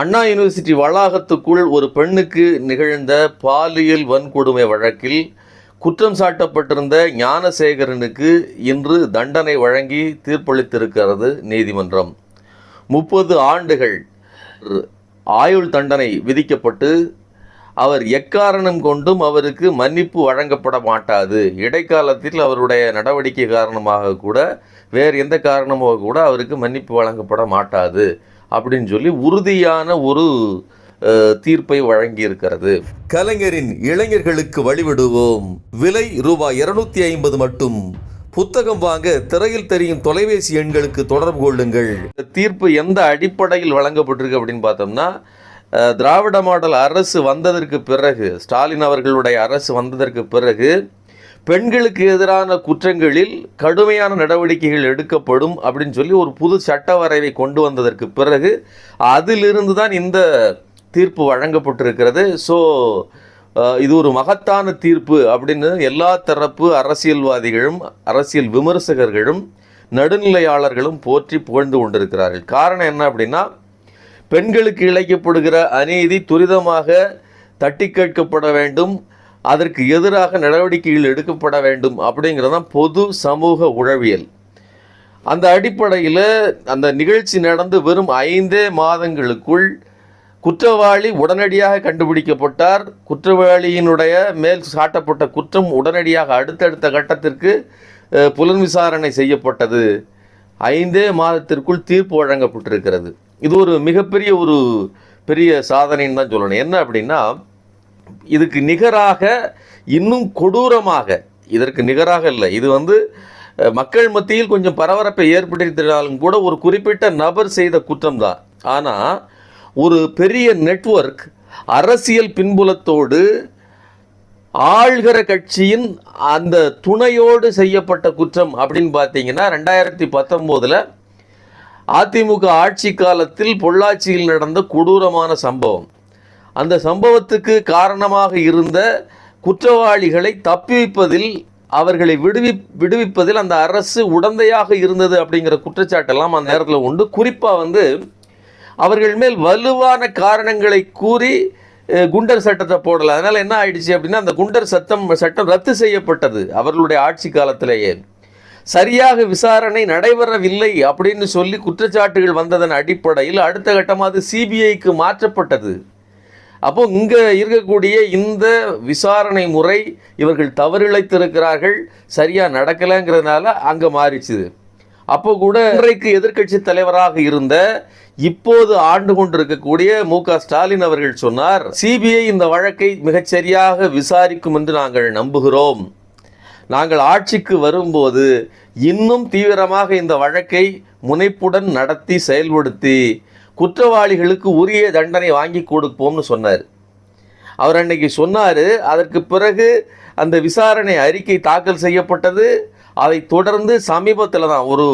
அண்ணா university வளாகத்துக்குள் ஒரு பெண்ணுக்கு நிகழ்ந்த பாலியல் வன்கொடுமை வழக்கில் குற்றம் சாட்டப்பட்டிருந்த ஞானசேகரனுக்கு இன்று தண்டனை வழங்கி தீர்ப்பளித்திருக்கிறது நீதிமன்றம். முப்பது ஆண்டுகள் ஆயுள் தண்டனை விதிக்கப்பட்டு அவர் எக்காரணம் கொண்டும் அவருக்கு மன்னிப்பு வழங்கப்பட மாட்டாது. இடைக்காலத்தில் அவருடைய நடவடிக்கை காரணமாக கூட வேறு எந்த காரணமாக கூட அவருக்கு மன்னிப்பு வழங்கப்பட மாட்டாது. அப்படின்னு சொல்லி உறுதியான ஒரு தீர்ப்பை வழங்கியிருக்கிறது. கலைஞரின் இளைஞர்களுக்கு வழிவிடுவோம். விலை ரூபாய் இருநூத்தி ஐம்பது மட்டும். புத்தகம் வாங்க திரையில் தெரியும் தொலைபேசி எண்களுக்கு தொடர்பு கொள்ளுங்கள். இந்த தீர்ப்பு எந்த அடிப்படையில் வழங்கப்பட்டிருக்கு அப்படின்னு பார்த்தோம்னா திராவிட மாடல் அரசு வந்ததற்கு பிறகு ஸ்டாலின் அவர்களுடைய அரசு வந்ததற்கு பிறகு பெண்களுக்கு எதிரான குற்றங்களில் கடுமையான நடவடிக்கைகள் எடுக்கப்படும் அப்படின்னு சொல்லி ஒரு புது சட்ட வரைவை கொண்டு வந்ததற்கு பிறகு அதிலிருந்து தான் இந்த தீர்ப்பு வழங்கப்பட்டிருக்கிறது. ஸோ இது ஒரு மகத்தான தீர்ப்பு அப்படின்னு எல்லா தரப்பு அரசியல்வாதிகளும் அரசியல் விமர்சகர்களும் நடுநிலையாளர்களும் போற்றி புகழ்ந்து கொண்டிருக்கிறார்கள். காரணம் என்ன அப்படின்னா பெண்களுக்கு இழைக்கப்படுகிற அநீதி துரிதமாக தட்டி கேட்கப்பட வேண்டும். அதற்கு எதிராக நடவடிக்கைகள் எடுக்கப்பட வேண்டும் அப்படிங்கிறது தான் பொது சமூக உழவியல் அந்த அடிப்படையில் அந்த நிகழ்ச்சி நடந்து வெறும் ஐந்தே மாதங்களுக்குள் குற்றவாளி உடனடியாக கண்டுபிடிக்கப்பட்டார். குற்றவாளியினுடைய மேல் சாட்டப்பட்ட குற்றம் உடனடியாக அடுத்தடுத்த கட்டத்திற்கு புலன் விசாரணை செய்யப்பட்டது. ஐந்தே மாதத்திற்குள் தீர்ப்பு வழங்கப்பட்டிருக்கிறது. இது ஒரு மிகப்பெரிய ஒரு பெரிய சாதனைன்னு தான் சொல்லணும். என்ன அப்படின்னா இதுக்கு நிகராக இன்னும் கொடூரமாக இதற்கு நிகராக இல்லை. இது வந்து மக்கள் மத்தியில் கொஞ்சம் பரபரப்பை ஏற்படுத்தினாலும் கூட ஒரு குறிப்பிட்ட நபர் செய்த குற்றம் தான் ஆனால் ஒரு பெரிய நெட்வொர்க் அரசியல் பின்புலத்தோடு ஆள்கிற கட்சியின் அந்த துணையோடு செய்யப்பட்ட குற்றம் அப்படின்னு பார்த்தீங்கன்னா ரெண்டாயிரத்தி பத்தொம்போதில் அதிமுக ஆட்சி காலத்தில் பொள்ளாச்சியில் நடந்த கொடூரமான சம்பவம். அந்த சம்பவத்துக்கு காரணமாக இருந்த குற்றவாளிகளை தப்பிப்பதில் அவர்களை விடுவி விடுவிப்பதில் அந்த அரசு உடந்தையாக இருந்தது அப்படிங்கிற குற்றச்சாட்டெல்லாம் அந்த நேரத்தில் உண்டு. குறிப்பாக வந்து அவர்கள் மேல் வலுவான காரணங்களை கூறி குண்டர் சட்டத்தை போடல. அதனால் என்ன ஆயிடுச்சு அப்படின்னா அந்த குண்டர் சட்டம் சட்டம் ரத்து செய்யப்பட்டது அவர்களுடைய ஆட்சி காலத்திலேயே. சரியாக விசாரணை நடைபெறவில்லை அப்படின்னு சொல்லி குற்றச்சாட்டுகள் வந்ததன் அடிப்படையில் அடுத்த கட்டமாக அது சிபிஐக்கு மாற்றப்பட்டது. அப்போ இங்கே இருக்கக்கூடிய இந்த விசாரணை முறை இவர்கள் தவறிழைத்திருக்கிறார்கள் சரியாக நடக்கலைங்கிறதுனால அங்கே மாறிச்சுது. அப்போ கூட இன்றைக்கு எதிர்க்கட்சி தலைவராக இருந்த இப்போது ஆண்டு கொண்டிருக்கக்கூடிய மு க ஸ்டாலின் அவர்கள் சொன்னார் சிபிஐ இந்த வழக்கை மிகச்சரியாக விசாரிக்கும் என்று நாங்கள் நம்புகிறோம். நாங்கள் ஆட்சிக்கு வரும்போது இன்னும் தீவிரமாக இந்த வழக்கை முனைப்புடன் நடத்தி செயல்படுத்தி குற்றவாளிகளுக்கு உரிய தண்டனை வாங்கி கொடுப்போம்னு சொன்னார். அவர் அன்னைக்கு சொன்னார் அதற்கு பிறகு அந்த விசாரணை அறிக்கை தாக்கல் செய்யப்பட்டது. அதை தொடர்ந்து சமீபத்தில் தான் ஒரு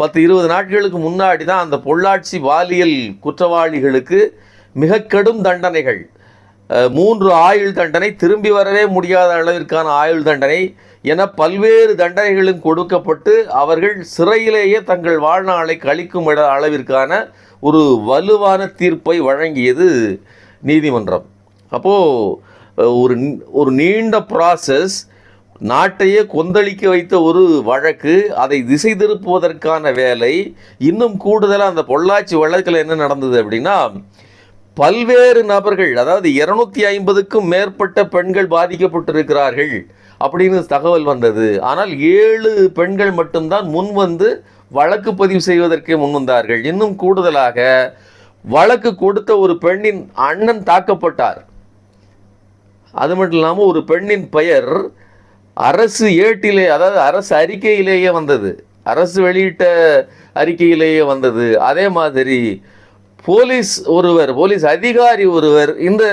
பத்து இருபது நாட்களுக்கு முன்னாடி தான் அந்த பொள்ளாட்சி பாலியல் குற்றவாளிகளுக்கு மிக கடும் தண்டனைகள். மூன்று ஆயுள் தண்டனை திரும்பி வரவே முடியாத அளவிற்கான ஆயுள் தண்டனை என பல்வேறு தண்டனைகளும் கொடுக்கப்பட்டு அவர்கள் சிறையிலேயே தங்கள் வாழ்நாளை கழிக்கும் அளவிற்கான ஒரு வலுவான தீர்ப்பை வழங்கியது நீதிமன்றம். அப்போது ஒரு ஒரு நீண்ட ப்ராசஸ் நாட்டையே கொந்தளிக்க வைத்த ஒரு வழக்கு அதை திசை திருப்புவதற்கான வேலை இன்னும் கூடுதலாக அந்த பொள்ளாச்சி வழக்கில் என்ன நடந்தது அப்படின்னா பல்வேறு நபர்கள் அதாவது இருநூத்தி ஐம்பதுக்கும் மேற்பட்ட பெண்கள் பாதிக்கப்பட்டிருக்கிறார்கள் அப்படின்னு தகவல் வந்தது. ஆனால் ஏழு பெண்கள் மட்டும்தான் முன் வந்து வழக்கு பதிவு செய்வதற்கே முன்வந்தார்கள். இன்னும் கூடுதலாக வழக்கு கொடுத்த ஒரு பெண்ணின் அண்ணன் தாக்கப்பட்டார். அது மட்டும் இல்லாமல் ஒரு பெண்ணின் பெயர் அரசு ஏட்டிலே அதாவது அரசு அறிக்கையிலேயே வந்தது. அரசு வெளியிட்ட அறிக்கையிலேயே வந்தது. அதே மாதிரி போலீஸ் ஒருவர் போலீஸ் அதிகாரி ஒருவர் இந்த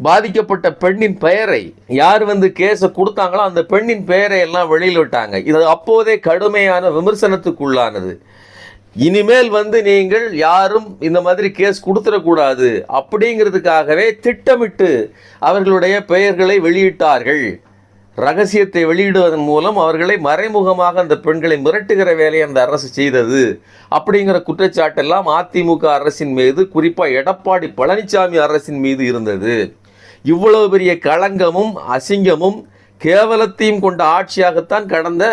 பாதிக்கப்பட்ட பெண்ணின் பெயரை யார் வந்து கேஸை கொடுத்தாங்களோ அந்த பெண்ணின் பெயரை எல்லாம் வெளியில் விட்டாங்க. இது அப்போதே கடுமையான விமர்சனத்துக்குள்ளானது. இனிமேல் வந்து நீங்கள் யாரும் இந்த மாதிரி கேஸ் கொடுத்துடக்கூடாது அப்படிங்கிறதுக்காகவே திட்டமிட்டு அவர்களுடைய பெயர்களை வெளியிட்டார்கள். ரகசியத்தை வெளியிடுவதன் மூலம் அவர்களை மறைமுகமாக அந்த பெண்களை மிரட்டுகிற வேலையை அந்த அரசு செய்தது. அப்படிங்கிற குற்றச்சாட்டெல்லாம் அதிமுக அரசின் மீது குறிப்பாக எடப்பாடி பழனிசாமி அரசின் மீது இருந்தது. இவ்வளவு பெரிய களங்கமும் அசிங்கமும் கேவலத்தையும் கொண்ட ஆட்சியாகத்தான் கடந்த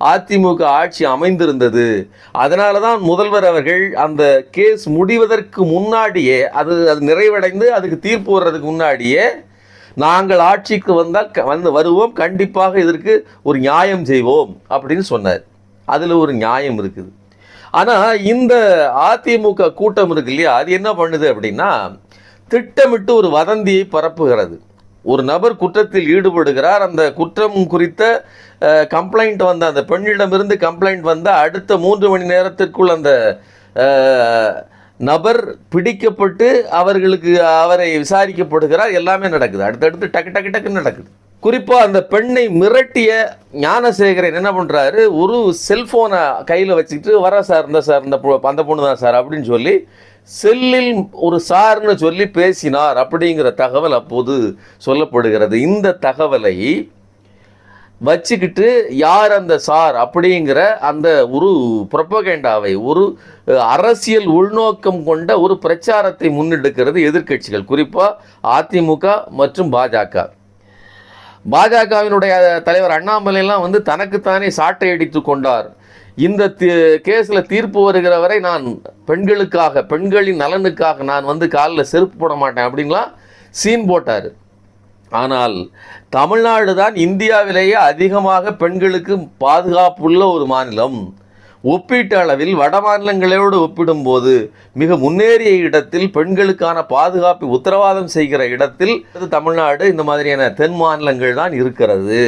அதிமுக ஆட்சி அமைந்திருந்தது. அதனால தான் முதல்வர் அவர்கள் அந்த கேஸ் முடிவதற்கு முன்னாடியே அது அது நிறைவடைந்து அதுக்கு தீர்ப்பு வர்றதுக்கு முன்னாடியே நாங்கள் ஆட்சிக்கு வந்தால் க- வந்து வருவோம் கண்டிப்பாக இதற்கு ஒரு நியாயம் செய்வோம் அப்படின்னு சொன்னார். அதில் ஒரு நியாயம் இருக்குது. ஆனால் இந்த அதிமுக கூட்டம் இருக்கு இல்லையா? அது என்ன பண்ணுது அப்படின்னா திட்டமிட்டு ஒரு வதந்தியை பரப்புகிறது. ஒரு நபர் குற்றத்தில் ஈடுபடுகிறார். அந்த குற்றம் குறித்த கம்ப்ளைண்ட் வந்த அந்த பெண்ணிடமிருந்து கம்ப்ளைண்ட் வந்த அடுத்த மூன்று மணி நேரத்திற்குள் அந்த நபர் பிடிக்கப்பட்டு அவர்களுக்கு அவரை விசாரிக்கப்படுகிறார். எல்லாமே நடக்குது. அடுத்தடுத்து டக்கு டக்கு டக்குன்னு நடக்குது. குறிப்பாக அந்த பெண்ணை மிரட்டிய ஞானசேகரன் என்ன பண்ணுறாரு ஒரு செல்ஃபோனை கையில் வச்சுக்கிட்டு வர சார் இந்த சார் இந்த அந்த பொண்ணு தான் சார் அப்படின்னு சொல்லி செல்லில் ஒரு சார்னு சொல்லி பேசினார் அப்படிங்கிற தகவல் அப்போது சொல்லப்படுகிறது. இந்த தகவலை வச்சுக்கிட்டு யார் அந்த சார் அப்படிங்கிற அந்த ஒரு புரப்பகேண்டாவை ஒரு அரசியல் உள்நோக்கம் கொண்ட ஒரு பிரச்சாரத்தை முன்னெடுக்கிறது எதிர்க்கட்சிகள். குறிப்பாக அதிமுக மற்றும் பாஜக. பாஜகவினுடைய தலைவர் அண்ணாமலையெல்லாம் வந்து தனக்குத்தானே சாட்டை அடித்து கொண்டார். இந்த கேஸில் தீர்ப்பு வருகிற வரை நான் பெண்களுக்காக பெண்களின் நலனுக்காக நான் வந்து காலில் செருப்பு போட மாட்டேன் அப்படின்லாம் சீன் போட்டார். ஆனால் தமிழ்நாடு தான் இந்தியாவிலேயே அதிகமாக பெண்களுக்கு பாதுகாப்புள்ள ஒரு மாநிலம். ஒப்பீட்டு அளவில் வட மாநிலங்களோடு ஒப்பிடும்போது மிக முன்னேறிய இடத்தில் பெண்களுக்கான பாதுகாப்பு உத்தரவாதம் செய்கிற இடத்தில் இது தமிழ்நாடு இந்த மாதிரியான தென் மாநிலங்கள் தான் இருக்கிறது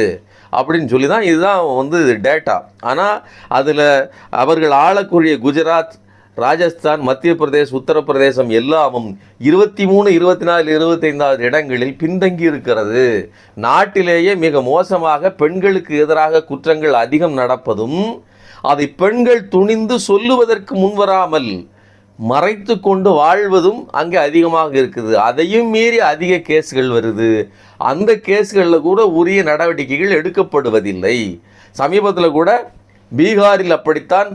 அப்படின்னு சொல்லி தான் இதுதான் வந்து டேட்டா ஆனால் அதில் அவர்கள் ஆளக்கூடிய குஜராத் ராஜஸ்தான் மத்திய பிரதேஷ் உத்தரப்பிரதேசம் எல்லாமும் இருபத்தி மூணு இருபத்தி நாலு இருபத்தைந்தாவது இடங்களில் பின்தங்கி இருக்கிறது. நாட்டிலேயே மிக மோசமாக பெண்களுக்கு எதிராக குற்றங்கள் அதிகம் நடப்பதும் அதை பெண்கள் துணிந்து சொல்லுவதற்கு முன்வராமல் மறைத்து கொண்டு வாழ்வதும் அங்கே அதிகமாக இருக்குது. அதையும் மீறி அதிக கேஸ்கள் வருது. அந்த கேஸுகளில் கூட உரிய நடவடிக்கைகள் எடுக்கப்படுவதில்லை. சமீபத்தில் கூட பீகாரில் அப்படித்தான்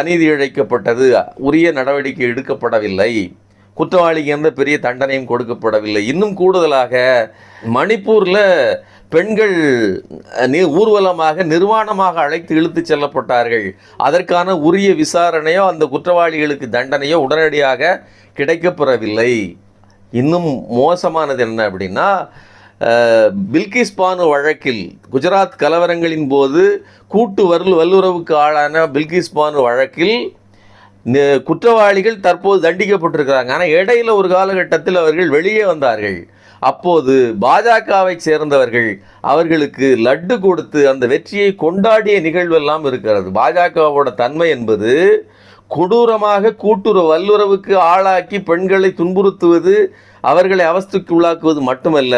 அநீதி இழைக்கப்பட்டது. உரிய நடவடிக்கை எடுக்கப்படவில்லை. குற்றவாளிக்கு எந்த பெரிய தண்டனையும் கொடுக்கப்படவில்லை. இன்னும் கூடுதலாக மணிப்பூரில் பெண்கள் ஊர்வலமாக நிர்வாணமாக அழைத்து இழுத்துச் செல்லப்பட்டார்கள். அதற்கான உரிய விசாரணையோ அந்த குற்றவாளிகளுக்கு தண்டனையோ உடனடியாக கிடைக்கப்பெறவில்லை. இன்னும் மோசமானது என்ன அப்படின்னா பில்கிஸ் பானு வழக்கில் குஜராத் கலவரங்களின் போது கூட்டு வல் வல்லுறவுக்கு ஆளான பில்கிஸ் பானு வழக்கில் குற்றவாளிகள் தற்போது தண்டிக்கப்பட்டிருக்கிறாங்க. ஆனால் இடையில ஒரு காலகட்டத்தில் அவர்கள் வெளியே வந்தார்கள். அப்போது பாஜகவை சேர்ந்தவர்கள் அவர்களுக்கு லட்டு கொடுத்து அந்த வெற்றியை கொண்டாடிய நிகழ்வெல்லாம் இருக்கிறது. பாஜகவோட தன்மை என்பது கொடூரமாக கூட்டுறவு வல்லுறவுக்கு ஆளாக்கி பெண்களை துன்புறுத்துவது அவர்களை அவஸ்துக்கு உள்ளாக்குவது மட்டுமல்ல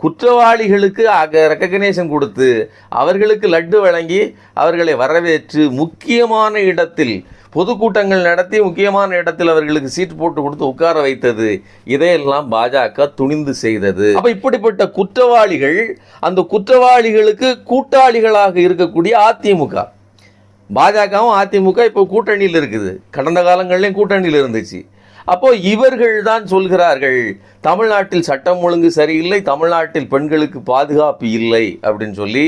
குற்றவாளிகளுக்கு ரெக்கக்னேஷன் கொடுத்து அவர்களுக்கு லட்டு வழங்கி அவர்களை வரவேற்று முக்கியமான இடத்தில் பொதுக்கூட்டங்கள் நடத்தி முக்கியமான இடத்தில் அவர்களுக்கு சீட் போட்டு கொடுத்து உட்கார வைத்தது. இதையெல்லாம் பாஜக துணிந்து செய்தது. அப்போ இப்படிப்பட்ட குற்றவாளிகள் அந்த குற்றவாளிகளுக்கு கூட்டாளிகளாக இருக்கக்கூடிய அதிமுக. பாஜகவும் அதிமுக இப்போ கூட்டணியில் இருக்குது. கடந்த காலங்கள்லேயும் கூட்டணியில் இருந்துச்சு. அப்போ இவர்கள் தான் சொல்கிறார்கள் தமிழ்நாட்டில் சட்டம் ஒழுங்கு சரியில்லை தமிழ்நாட்டில் பெண்களுக்கு பாதுகாப்பு இல்லை அப்படின்னு சொல்லி.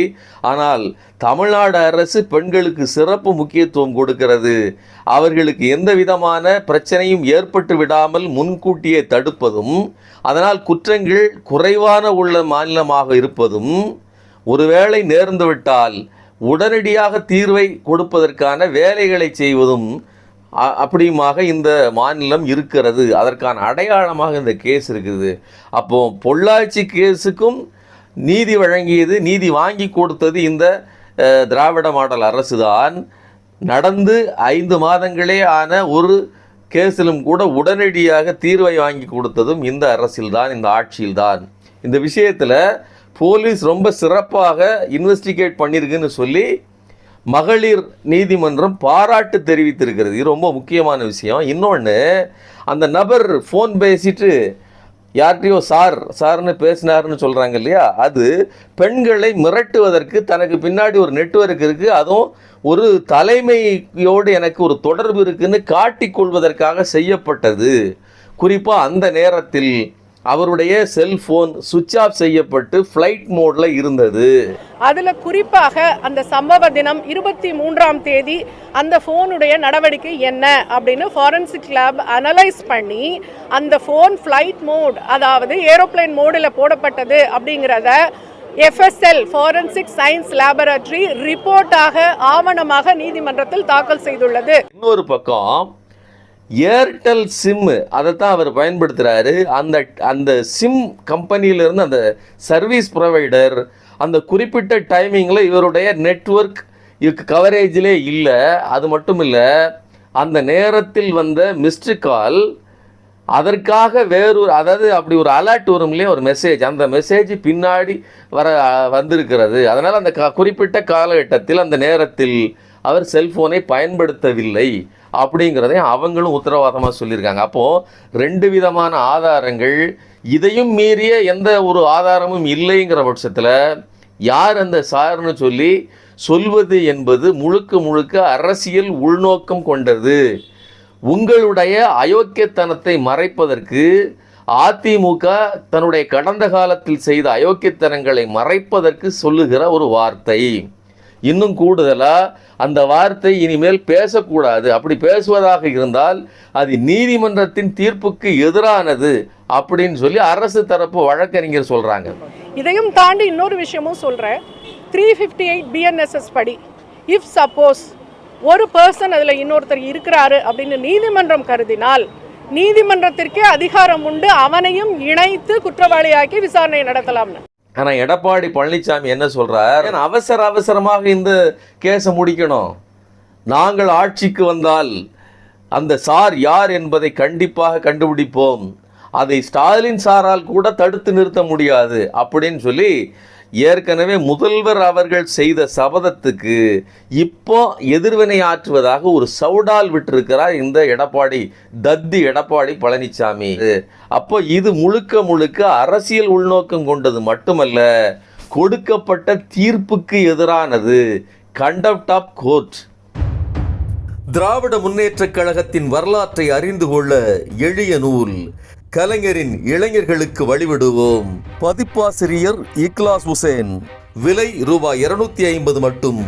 ஆனால் தமிழ்நாடு அரசு பெண்களுக்கு சிறப்பு முக்கியத்துவம் கொடுக்கிறது. அவர்களுக்கு எந்த விதமான பிரச்சனையும் ஏற்பட்டு விடாமல் முன்கூட்டியே தடுப்பதும் அதனால் குற்றங்கள் குறைவான உள்ள மாநிலமாக இருப்பதும் ஒருவேளை நேர்ந்துவிட்டால் உடனடியாக தீர்வை கொடுப்பதற்கான வேலைகளை செய்வதும் அப்படியுமாக இந்த மாநிலம் இருக்கிறது. அதற்கான அடையாளமாக இந்த கேஸ் இருக்குது. அப்போ பொள்ளாச்சி கேஸுக்கும் நீதி வழங்கியது நீதி வாங்கி கொடுத்தது இந்த திராவிட மாடல் அரசு தான் நடந்து ஐந்து மாதங்களே ஆன ஒரு கேஸிலும் கூட உடனடியாக தீர்வை வாங்கி கொடுத்ததும் இந்த அரசில்தான் இந்த ஆட்சியில்தான். இந்த விஷயத்தில் போலீஸ் ரொம்ப சிறப்பாக இன்வெஸ்டிகேட் பண்ணியிருக்குன்னு சொல்லி மகளிர் நீதிமன்றம் பாராட்டு தெரிவித்திருக்கிறது. இது ரொம்ப முக்கியமான விஷயம். இன்னொன்று அந்த நபர் ஃபோன் பேசிட்டு யார்கிட்டயோ சார் சார்னு பேசினாருன்னு சொல்கிறாங்க இல்லையா? அது பெண்களை மிரட்டுவதற்கு தனக்கு பின்னாடி ஒரு நெட்வொர்க் இருக்குது அதுவும் ஒரு தலைமையோடு எனக்கு ஒரு தொடர்பு இருக்குன்னு காட்டிக்கொள்வதற்காக செய்யப்பட்டது. குறிப்பாக அந்த நேரத்தில் அவருடைய செல்போன் சுவிட்ச் ஆஃப் செய்யப்பட்டு ஃப்ளைட் மோடில் இருந்தது. அதுல குறிப்பாக அந்த சம்பவ தினம் இருபத்தி மூன்றாம் தேதி அந்த ஃபோனுடைய நடவடிக்கை என்ன அப்படின்னு ஃபாரன்சிக் லேப் அனலைஸ் பண்ணி அந்த ஃபோன் ஃப்ளைட் மோட் அதாவது ஏரோப்ளேன் மோடில் போடப்பட்டது அப்படிங்கிறத எஃப்எஸ்எல் ஃபாரன்சிக் சயின்ஸ் லேபரட்டரி ரிப்போர்ட்டாக ஆவணமாக நீதிமன்றத்தில் தாக்கல் செய்துள்ளது. இன்னொரு பக்கம் ஏர்டெல் சிம்மு அதை தான் அவர் பயன்படுத்துகிறாரு அந்த அந்த சிம் கம்பெனியிலேருந்து அந்த சர்வீஸ் ப்ரொவைடர் அந்த குறிப்பிட்ட டைமிங்கில் இவருடைய நெட்வொர்க் இதுக்கு கவரேஜிலே இல்லை. அது மட்டும் இல்லை அந்த நேரத்தில் வந்த மிஸ்டு கால் அதற்காக வேறொரு அதாவது அப்படி ஒரு அலர்ட் வரும் இல்லையா ஒரு மெசேஜ் அந்த மெசேஜ் பின்னாடி வர வந்திருக்கிறது. அதனால் அந்த க குறிப்பிட்ட காலகட்டத்தில் அந்த நேரத்தில் அவர் செல்ஃபோனை பயன்படுத்தவில்லை. அப்படிங்கிறதையும் அவங்களும் உத்தரவாதமாக சொல்லியிருக்காங்க. அப்போது ரெண்டு விதமான ஆதாரங்கள் இதையும் மீறிய எந்த ஒரு ஆதாரமும் இல்லைங்கிற பட்சத்தில் யார் அந்த சார்னு சொல்லி சொல்வது என்பது முழுக்க முழுக்க அரசியல் உள்நோக்கம் கொண்டது. உங்களுடைய அயோக்கியத்தனத்தை மறைப்பதற்கு அதிமுக தன்னுடைய கடந்த காலத்தில் செய்த அயோக்கியத்தனங்களை மறைப்பதற்கு சொல்லுகிற ஒரு வார்த்தை. இன்னும் கூடுதலாக அந்த வார்த்தை இனிமேல் பேசக்கூடாது. அப்படி பேசுவதாக இருந்தால் அது நீதிமன்றத்தின் தீர்ப்புக்கு எதிரானது அப்படின்னு சொல்லி அரசு தரப்பு வழக்கறிஞர் சொல்கிறாங்க இதையும் தாண்டி இன்னொரு விஷயமும் சொல்கிறேன் த்ரீ ஃபிஃப்டி எயிட் பிஎன்எஸ்எஸ் படி இஃப் சப்போஸ் ஒரு பர்சன் அதில் இன்னொருத்தர் இருக்கிறாரு அப்படின்னு நீதிமன்றம் கருதினால் நீதிமன்றத்திற்கே அதிகாரம் உண்டு அவனையும் இணைத்து குற்றவாளியாக்கி விசாரணை நடத்தலாம்னு ஆனால் எடப்பாடி பழனிசாமி என்ன சொல்கிறார் அவசர அவசரமாக இந்த கேஸை முடிக்கணும். நாங்கள் ஆட்சிக்கு வந்தால் அந்த சார் யார் என்பதை கண்டிப்பாக கண்டுபிடிப்போம். அதை ஸ்டாலின் சாரால் கூட தடுத்து நிறுத்த முடியாது அப்படின்னு சொல்லி ஏற்கனவே முதல்வர் அவர்கள் செய்த சபதத்துக்கு இப்போ எதிர்வினை ஆற்றுவதாக ஒரு சவுடால் விட்டிருக்கிறார் இந்த எடப்பாடி தத்தி எடப்பாடி பழனிசாமி அப்போ இது முழுக்க முழுக்க அரசியல் உள்நோக்கம் கொண்டது மட்டுமல்ல கொடுக்கப்பட்ட தீர்ப்புக்கு எதிரானது கண்டப்ட் ஆஃப் கோர்ட் திராவிட முன்னேற்றக் கழகத்தின் வரலாற்றை அறிந்து கொள்ள எளிய நூல் கலைஞரின் இளைஞர்களுக்கு வழிவிடுவோம். பதிப்பாசிரியர் இக்லாஸ் ஹுசேன் விலை ரூபாய் இருநூத்தி ஐம்பது மட்டும்.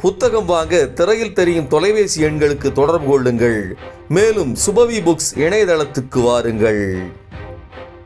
புத்தகம் வாங்க திரையில் தெரியும் தொலைபேசி எண்களுக்கு தொடர்பு கொள்ளுங்கள். மேலும் சுபவி புக்ஸ் இணையதளத்துக்கு வாருங்கள்.